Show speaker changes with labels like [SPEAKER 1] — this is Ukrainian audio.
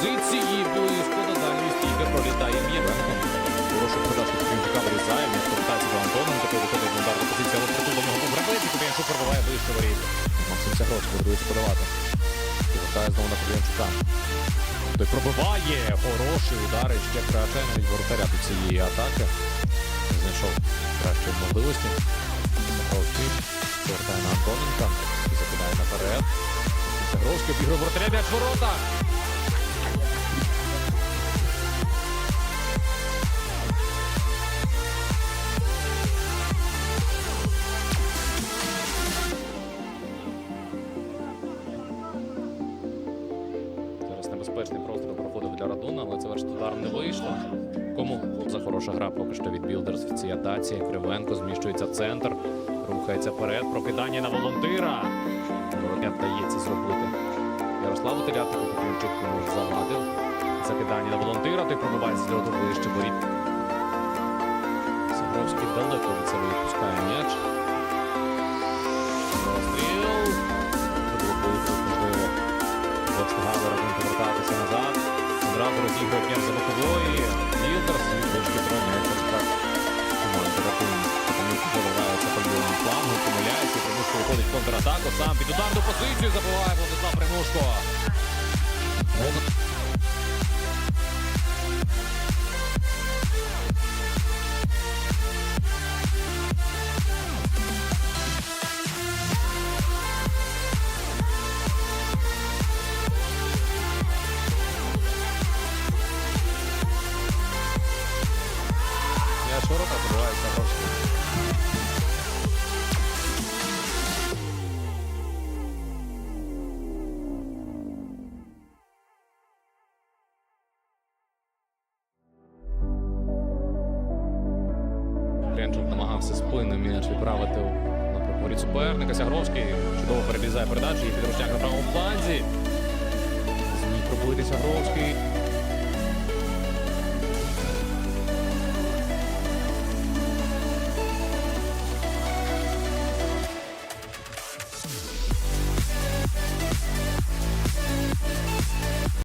[SPEAKER 1] позиції. Ну Білої шкода далі стійка пролітає м'єва. Хороша подача Кінчука вирізає. Між повертається до Антоном. Такий виходить в ударну позицію, але притул до нього був грабець. І Куб'янчук пробиває ближче воріт. Максим Сяхович готується подавати. Повертає знову на Куб'янчука. Той пробиває. Хороший удар. Ще креативний від воротаря до цієї атаки. Знайшов кращої можливості. Саховський повертає на Антоненка. І Закидає наперед. Загровський обігрує воротаря. М'яч ворота. Небезпечний простріл проходив для Радуна, але завершити ударом не вийшло. Кому за хороша гра поки що від Білдерс в цій атаці. Кривенко зміщується в центр, рухається вперед. Прокидання на волонтира. Воротня вдається зробити. Ярославу Телятику Купринчук завадив. Закидання на волонтира, той пробувається з льоту ближче воріт. Одразу розігрує за бокової. Білдерс і трошки тронується справ. Команда Радун. Тому заливається по лівому флангу, помиляється, Примушко виходить контратаку, сам під ударну позицію забиває Владислав Примушко. Ворота забивається Грошки. Ленчук намагався спиною м'яч відправити на пропорі суперника. Сягровський чудово перебізає передачу і підручняк на правому фланзі. Зміг пробити Сягровський.